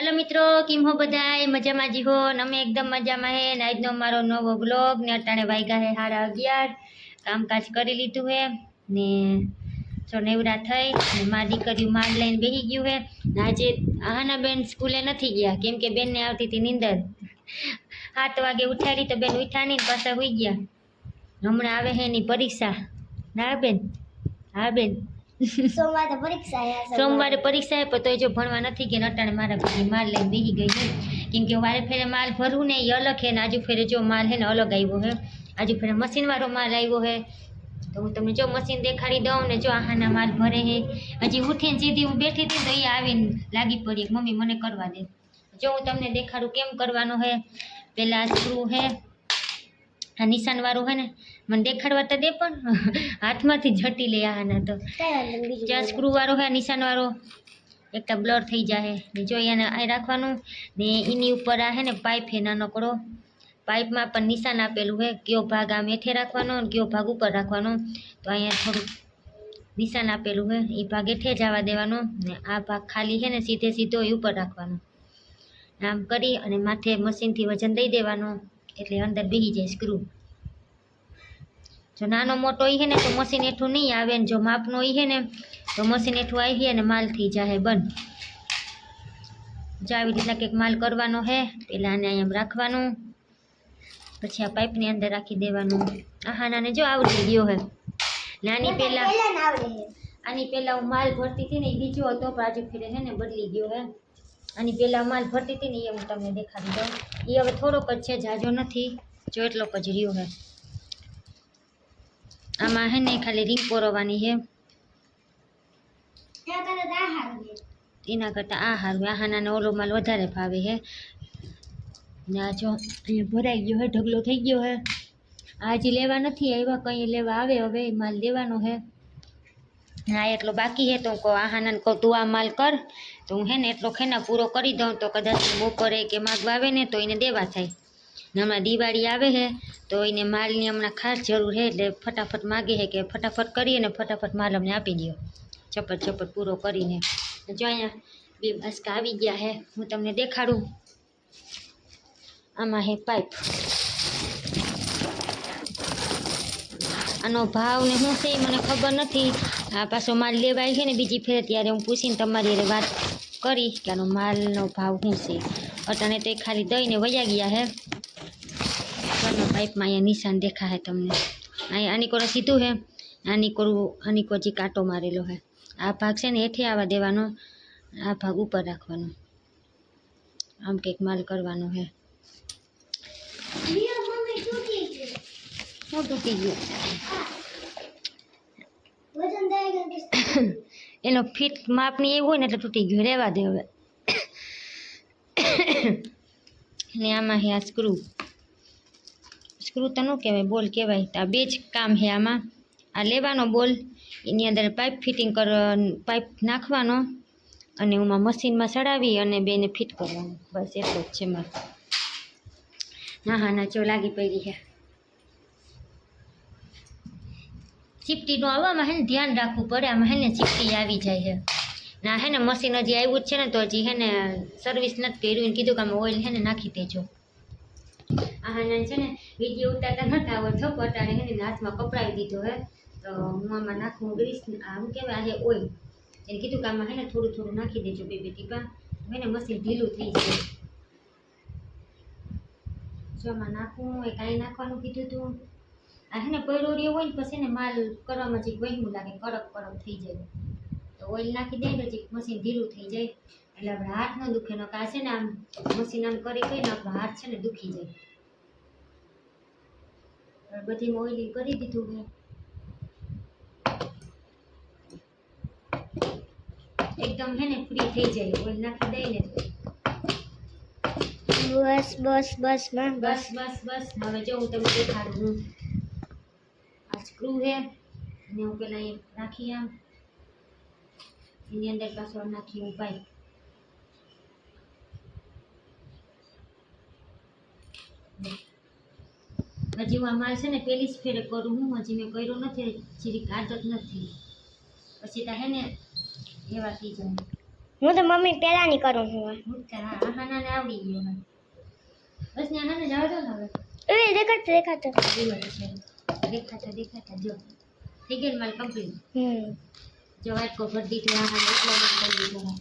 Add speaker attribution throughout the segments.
Speaker 1: Hello મિત્રો, કેમ હો બધાય? મજામાં જીવો ને અમે એકદમ મજામાં હે. ને આજનો મારો નવો બ્લોગ ને અટાણે વાગ્યા હે સાડા અગિયાર. કામકાજ કરી લીધું હે. ને જો નેવડા થઈ. ને મારી દીકરીઓ માંડ લઈને બેસી ગયું હે. ને આજે આહાના બેન સ્કૂલે નથી ગયા. કેમ કે બેનને આવતી હતી નીંદર. સાત વાગે ઉઠાડી તો બેન ઉઠા નહીં પાછા હોઈ ગયા. હમણાં આવે હે એની પરીક્ષા. ના બેન? હા બેન?
Speaker 2: સોમવારે પરીક્ષા
Speaker 1: સોમવારે પરીક્ષા પણ તો જો ભણવા નથી કે ને અટાણે મારા ભાઈ માલ લઈને બેસી ગઈ છે. કેમ કે વારે ફેરે માલ ભરવું ને એ અલગ છે ને આજુ ફેરે જો માલ છે ને અલગ આવ્યો છે. આજુ ફેરે મશીનવાળો માલ આવ્યો છે. તો હું તમને જો મશીન દેખાડી દઉં ને જો આહાના માલ ભરે છે. હજી ઉઠીને સીધી હું બેઠી હતી તો એ આવીને લાગી પડી. મમ્મી મને કરવા દે. જો હું તમને દેખાડું કેમ કરવાનું છે? પહેલાં સ્ક્રૂ છે. આ નિશાનવાળું છે ને મને દેખાડવા તો દે પણ હાથમાંથી ઝટી લે આના તો. જ્યાં સ્ક્રૂવાળો હોય નિશાન વાળો એકટા બ્લર થઈ જાય ને જો એને અહીં રાખવાનું ને એની ઉપર આ હે ને પાઇપ હે નાનકડો પાઇપમાં પણ નિશાન આપેલું છે કયો ભાગ આમ હેઠે રાખવાનો અને કયો ભાગ ઉપર રાખવાનો. તો અહીંયા થોડુંક નિશાન આપેલું છે એ ભાગ હેઠે જવા દેવાનો ને આ ભાગ ખાલી છે ને સીધે સીધો એ ઉપર રાખવાનો. આમ કરી અને માથે મશીનથી વજન દઈ દેવાનું. એટલે અંદર બેસી જાય સ્ક્રૂ જો નાનો મોટો એ ને તો મશીન હેઠું નહીં આવે ને જો માપનો એ હે ને તો મશીન હેઠું આવી અને માલ થઈ જાય બંધ. જો આવી રીતના કંઈક માલ કરવાનો હે પહેલાં આને અહીંયા રાખવાનું. પછી આ પાઇપની અંદર રાખી દેવાનું. આહા નાને જો આવડી ગયો હે. નાની પહેલાં
Speaker 2: ને.
Speaker 1: આની પહેલાં હું માલ ભરતી હતી ને એ બીજો હતો પણ આજે ફેરે છે ને બદલી ગયો હે. આની પહેલાં માલ ભરતી હતી ને એ હું તમને દેખાડી દઉં. એ હવે થોડોક જ છે જાજો નથી. જો એટલો જ રહ્યો હે આમાં હે ને ખાલી રીંગ પોરવાની છે.
Speaker 2: એના કરતાં આ
Speaker 1: હારું આ હાનાને ઓલો માલ વધારે ભાવે છે. ને આ જો ભરાઈ ગયો હે ઢગલો થઈ ગયો હે આજે લેવા નથી આવ્યા કંઈ લેવા આવે હવે માલ લેવાનો હે હા, એટલો બાકી હે તો હું કહું આ કહું, તું આ માલ કર. તો હું હે ને એટલો ખેના પૂરો કરી દઉં, તો કદાચ બપોરે કે માગવા આવે ને તો એને દેવા થાય. ને હમણાં દિવાળી આવે છે, તો એને માલની હમણાં ખાસ જરૂર છે, એટલે ફટાફટ માગે છે કે ફટાફટ કરી અને ફટાફટ માલ અમને આપી દો ચપટ ચપટ પૂરો કરીને. જો અહીંયા બે બાસકા આવી ગયા છે, હું તમને દેખાડું. આમાં હે પાઇપ. આનો ભાવ ને શું છે મને ખબર નથી. આ પાછો માલ લેવા આવી છે ને બીજી ફેર ત્યારે હું પૂછીને તમારી અરે વાત કરીશ કે આનો માલનો ભાવ શું છે. અટાણે તો એ ખાલી દઈને વયા ગયા હે. ઘરના પાઇપમાં અહીંયા નિશાન દેખાશે તમને. અહીંયા આની કોરો સીધું હે? આની કોરું આની કોજી કાંટો મારેલો હે. આ ભાગ છે ને હેઠે આવવા દેવાનો. આ ભાગ ઉપર રાખવાનો. આમ કંઈક માલ કરવાનો છે
Speaker 2: લિયો તૂટી ગયું.
Speaker 1: શું તૂટી ગયું
Speaker 2: વજન દઈ ગયું કે
Speaker 1: એનો ફિટ માપની એવું હોય ને એટલે તૂટી ગયું. રહેવા દે હવે. ને આમાં હે આ સ્ક્રૂ સ્ક્રૂ તો ન કહેવાય, બોલ કહેવાય. તો આ બે જ કામ છે આમાં. આ લેવાનો બોલ, એની અંદર પાઇપ ફિટિંગ કર પાઇપ નાખવાનો અને એમાં મશીનમાં ચડાવી અને બેને ફિટ કરવાનું. બસ એટલો જ છે મારે. ના હા ના જો લાગી પડી છે ચીપટીનું આવવામાં હે ને ધ્યાન રાખવું પડે. આમાં હે ને ચીપટી આવી જાય છે. ના, હે ને મશીન હજી આવ્યું જ છે ને, તો હજી હે ને સર્વિસ નથી કર્યું. એને કીધું કે આમાં ઓઇલ હે ને નાખી દેજો. આ છે ને વીડિયો ઉતારતા નતા આવડતો પટાણે હે ને હાથમાં કપડાવી દીધો હે. તો હું આમાં નાખું ગ્રીસ આમ કહેવાય આજે ઓઇલ એને કીધું કે આમાં હે ને થોડું થોડું નાખી દેજો બે બે ટીપા. હે ને મશીન ઢીલું થઈ જાય. જો આમાં નાખવું એ કાંઈ નાખવાનું કીધું તું. આ હે ને પડ્યો રહ્યો હોય ને પછી ને માલ કરવામાં જે વહેમું લાગે કડક કડક થઈ જાય. તો ઓઇલ નાખી દે ને પછી મશીન ઢીલું થઈ જાય. એટલે આપણે હાથ ન દુખે ન કા છે ને આમ મશીન આમ કરી કરીને આપણો હાથ છે ને દુખી જાય. બધી ઓઇલિંગ કરી દીધું મેં. એકદમ હે ને ફ્રી થઈ જાય. ઓઇલ નાખી દઈએ ને.
Speaker 2: બસ બસ બસ બસ.
Speaker 1: બસ બસ બસ. હવે જો હું તમને દેખાડું. સ્ક્રૂ છે અને હું પેલા એ રાખી આમ એની અંદર પાછળ નાખી હું પાઇપ હજી હું અમારે છે ને પેલી જ ફેરે કરું હું હજી મેં કર્યો નથી જીરીક આદત નથી પછી તા હે ને એવા થઈ જાય
Speaker 2: હું તો મમ્મી પહેલાની કરું છું
Speaker 1: મૂર્ખા, હા આહાનાને આવડી ગયો બસ ને આહાને જવા દો ને હવે
Speaker 2: એ દેખાડતો દેખાડતો
Speaker 1: છે દેખાતા દેખાતા જો થઈ ગઈ ને મારે કમ્પ્લીટ
Speaker 2: હમ
Speaker 1: જો વાટકો ભરી દીધો આહાને એટલો માલ કરી દીધો હે.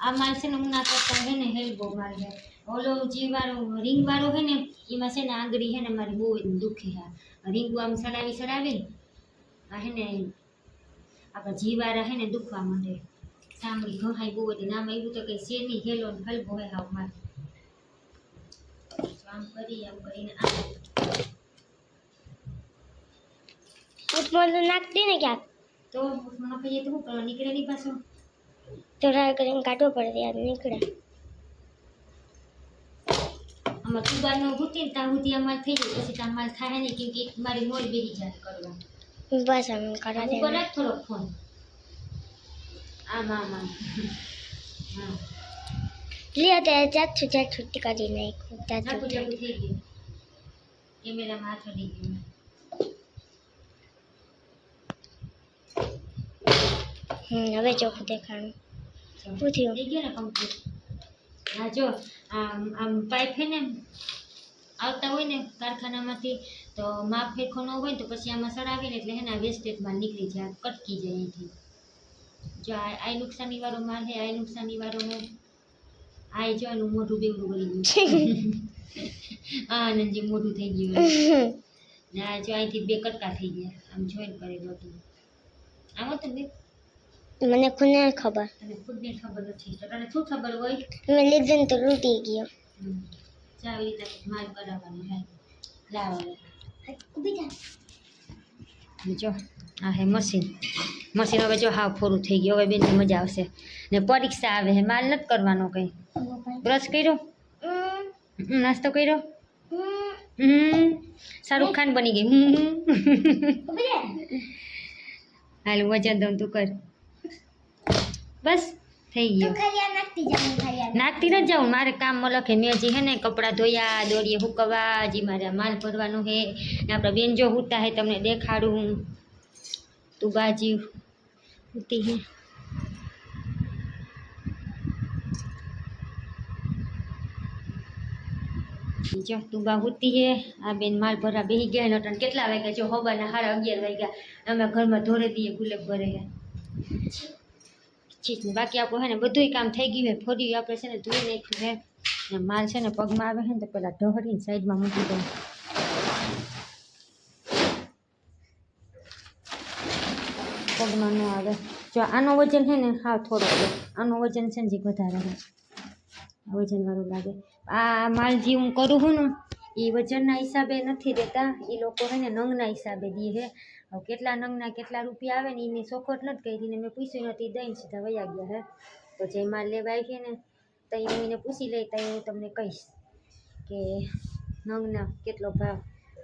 Speaker 1: આ માલ છે ને ઉના કરતા હે ને હેલ્બો માલ છે ઓલો જે વાળો રિંગ વાળો હે ને એમાં છે ને આંગળી હે ને મારી બહુ જ દુખે હા રીંગ આમ સડાવી સડાવી ને આ હે ને આપણા જીવારા હે ને દુખવા માંડે સાંભળી ઘહાઈ બહુ હતી નામ એવું તો કઈ છે નહીં હેલો ને હલવો હે હાવ માર તો આમ કરી આમ કરીને આમ
Speaker 2: ઉપમાં તો નાખતી ને ક્યાંક
Speaker 1: તો મને કહીએ તો શું કરવા નીકળે નહીં પાછો
Speaker 2: તો ટ્રાય કરીને કાઢવો પડે યાર નીકળે
Speaker 1: આમાં તુબારનો ઘૂંટી ને ત્યાં સુધી અમારે થઈ જાય પછી ત્યાં માલ થાય નહીં કેમ કે મારી મોડ બેસી જાય કરવા
Speaker 2: બસ આમ કરવા દે
Speaker 1: ઉપર રાખ થોડોક ફોન આમ આમ આમ હા
Speaker 2: લે અત્યારે ચાટ છું ચાટ છુટ્ટી કરી નાખું ચાટ
Speaker 1: ઝાકુ
Speaker 2: છુટ્ટી
Speaker 1: ઝાકુ થઈ ગયું કેમેરામાં હાથ અડી ગયો
Speaker 2: હમ હવે ચોખ્ખું દેખાણું શું થયું?
Speaker 1: થઈ ગયું ને કમ્પ્લીટ હા જો આમ આમ પાઇપ છે ને આવતા હોય ને કારખાનામાંથી તો માપ ફેરખો ન હોય ને તો પછી આમાં સડાવીને એટલે હે ને વેસ્ટેજ નીકળી જાય કટકી જાય અહીંથી. જો આ નુકસાની વાળો માલ છે આ નુકસાની વાળો આ જો એનું મોઢું બેવડું વળી ગયું આ આનંદજી મોઢું થઈ ગયું. ને આ જો અહીંથી બે કટકા થઈ ગયા. આમ જોઈન કરેલું હતું આમ હતું ને
Speaker 2: મને ખુદ નથી ખબર.
Speaker 1: તને ખુદને ખબર નથી તો તને શું ખબર હોય?
Speaker 2: મેં લીધું તો લૂંટી ગયો.
Speaker 1: જો આવી રીતે માલ કરાવવાનો હે લાવો જો. આ હે મશીન. મશીન હવે જો હાવ ફોરું થઈ ગયું. હવે બેનને મજા આવશે. ને પરીક્ષા આવે હે. માલ નથી કરવાનો કંઈ. બ્રશ કર્યો? નાસ્તો કર્યો? શાહરુખ ખાન બની ગઈ. હાલ વજન દઉં તું કર. બસ થઈ ગયું.
Speaker 2: નાખતી
Speaker 1: ન જાઉં. મારે કામ લખે મેં હજી હે ને કપડાં ધોયા દોરીએ હુકવા હજી મારે માલ ભરવાનું હે. ને આપણા બેન જો હુતા હે તમને દેખાડું. તું બાજી હુતી હે. જો તું બા હુતી હે. આ બેન માલ ભરા બેહી ગયા નટન કેટલા વાગ્યા? જો હવાના સાડા અગિયાર વાગ્યા. અમે ઘરમાં ધોરે દઈએ ગુલેબ ભરે હે. ચીજ ને બાકી આપણું હે ને બધુંય કામ થઈ ગયું હે. ફોડી આપણે છે ને ધોઈ નાખ્યું હે. ને માલ છે ને પગમાં આવે છે ને તો પેલા ઢહરીને સાઈડમાં મૂકી દઉં. પગમાં ન આવે. જો આનો વજન છે ને હા થોડો છે આનો વજન છે ને જે વધારે છે વજન વાળું લાગે. આ માલ જે હું કરું છું ને એ વજનના હિસાબે નથી દેતા. એ લોકો છે ને નંગના હિસાબે દે છે હવે કેટલા નંગના કેટલા રૂપિયા આવે ને એની ચોખવટ નથી કરી ને મેં પૂછ્યું નથી દઈને સીધા વયા ગયા હે. તો જે માલ લેવા આવી ને ત્યાં હું એને પૂછી લઈ ત્યાં હું તમને કહીશ કે નંગના કેટલો ભાવ?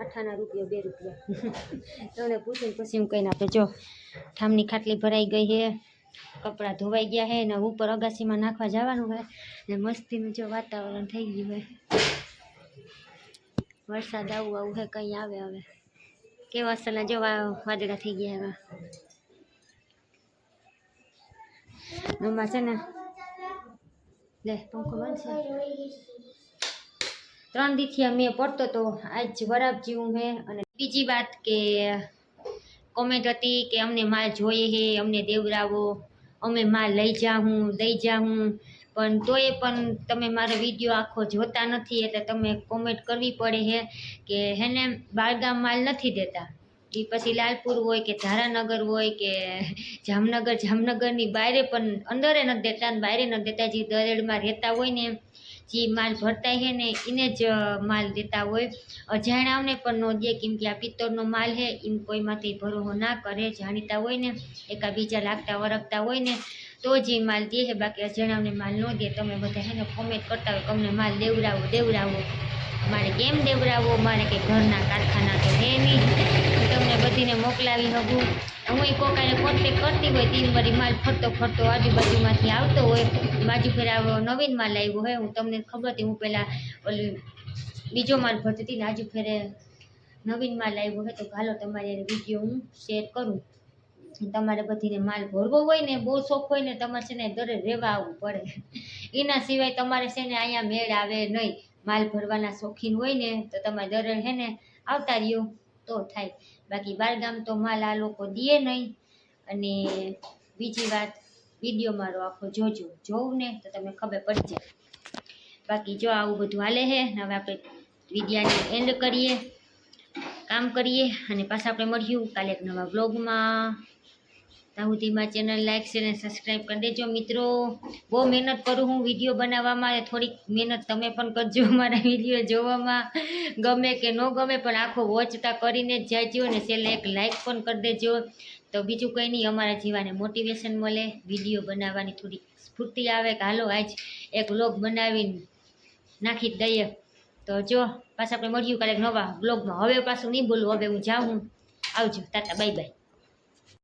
Speaker 1: આઠાના રૂપિયા, બે રૂપિયા. તમને પૂછીને પછી હું કહીને આપે, જો, ઠામની ખાટલી ભરાઈ ગઈ છે કપડાં ધોવાઈ ગયા છે ને ઉપર અગાસીમાં નાખવા જવાનું હોય ને મસ્તીનું જો વાતાવરણ થઈ ગયું હોય વરસાદ આવું આવું હે, કંઈ આવે હવે. કેવા અસલના જો વા- વાદળા થઈ ગયા એવા. એમાં છે ને, લે પંખો બનશે ત્રણ દીથી અમે પડતો તો આજ બરાબર જીવું હે. અને બીજી વાત કે કોમેન્ટ હતી કે અમને માલ જોઈએ હે, અમને દેવરાવો, અમે માલ લઈ જાઉં લઈ જાઉં પણ તોય પણ તમે મારો વીડિયો આખો જોતા નથી, એટલે તમે કોમેન્ટ કરવી પડે છે કે હેને બાળગામ માલ નથી દેતા. એ પછી લાલપુર હોય કે ધારાનગર હોય કે જામનગર, જામનગરની બારે પણ અંદરે નથી દેતા અને બારે નથી દેતા. જે દરેડમાં રહેતા હોય ને જે માલ ભરતા છે ને એને જ માલ દેતા હોય. અજાણાઓને પણ ન દે, કેમ કે આ પિત્તળનો માલ છે એમ કોઈમાંથી ભરોહો ના કરે, જાણીતા હોય ને એકા બીજા લાગતા વરગતા હોય ને તો જ માલ દે બાકી અજાણાવને માલ ન દે. તમે બધા છે ને કોમેન્ટ કરતા હોય અમને માલ દેવડાવો દેવડાવો. મારે કેમ દેવડાવો? મારે કંઈ ઘરના કારખાના તો હે નહીં. હું તમને બધીને મોકલાવી શકું હું એ કોકાને કોન્ટેક કરતી હોય તીન મારી માલ ફરતો ફરતો આજુબાજુમાંથી આવતો હોય. બાજુ ફેર આવો નવીન માલ આવ્યો હોય. હું તમને ખબર હતી, હું પહેલાં ઓલી બીજો માલ ભરતી હતી ને, આજુ ફેરે નવીન માલ આવ્યો હોય તો ચાલો તમારે વીડિયો હું શેર કરું. તમારે બધીને માલ ભરવો હોય ને, બહુ શોખ હોય ને, તમારે છે ને દરે રહેવા આવવું પડે. એના સિવાય તમારે છે ને અહીંયા મેળ આવે નહીં. માલ ભરવાના શોખીન હોય ને, તો તમારે દરે હે ને આવતા રહ્યો. તો થાય. બાકી બારગામ તો માલ આ લોકો દે નહીં. અને બીજી વાત, વીડિયો મારો આખો જોજો. જોઉં ને, તો તમને ખબર પડી જાય. બાકી જો આવું બધું હાલે છે હવે આપણે વિડીયાને એન્ડ કરીએ, કામ કરીએ, અને પાછા આપણે મળ્યું કાલે એક નવા બ્લોગમાં તાહુદીમાં ચેનલ લાઈક છે અને સબસ્ક્રાઈબ કરી દેજો. મિત્રો, બહુ મહેનત કરું હું વીડિયો બનાવવામાં થોડીક મહેનત તમે પણ કરજો મારા વીડિયો જોવામાં. ગમે કે ન ગમે, પણ આખો વોચતા કરીને જ જાજો અને છેલ્લે એક લાઈક પણ કરી દેજો. તો બીજું કંઈ નહીં, અમારા જીવાને મોટિવેશન મળે. વીડિયો બનાવવાની થોડીક સ્ફૂર્તિ આવે કે હાલો, આજ એક વ્લોગ બનાવીને નાખી દઈએ. તો જો, પાછા આપણે મળ્યું કાલે નવા બ્લોગમાં હવે પાછું નહીં બોલું, હવે હું જાઉં. આવજો તાતા બાય બાય